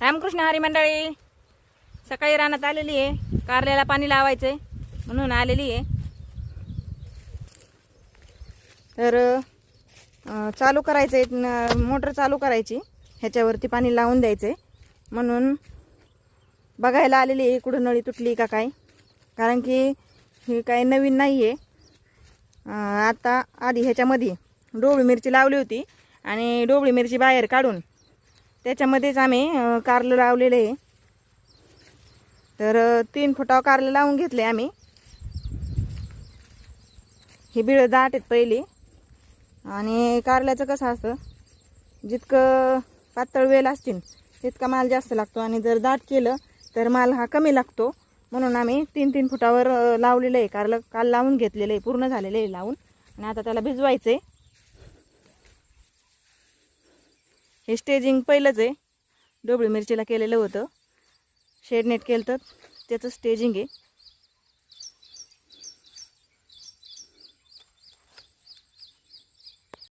रामकृष्ण हरी मंडळी सकाळी रानात आलेली आहे. कारल्याला पाणी लावायचंय म्हणून आलेली आहे. तर चालू करायचं आहे मोटर चालू करायची. ह्याच्यावरती पाणी लावून द्यायचं आहे म्हणून बघायला आलेली आहे कुठं नळी तुटली का काय. कारण की ही काही नवीन नाही आहे आता आधी ह्याच्यामध्ये डोबळी मिरची लावली होती आणि डोबळी मिरची बाहेर काढून त्याच्यामध्येच आम्ही कारलं लावलेलं आहे. तर तीन फुटावर कारलं लावून घेतले आम्ही. ही बिळ दाट आहेत पहिली. आणि कारल्याचं कसं असतं जितकं पातळ वेल असतील तितका माल जास्त लागतो. आणि जर दाट केलं तर माल हा कमी लागतो. म्हणून आम्ही तीन तीन फुटावर लावलेलं आहे. कारलं काल लावून घेतलेलं आहे पूर्ण झालेलं आहे लावून. आणि आता त्याला भिजवायचं आहे हे स्टेजिंग पहिलंच आहे. डोबळी मिरचीला केलेलं होतं. शेडनेट केलं तर त्याचं स्टेजिंग आहे.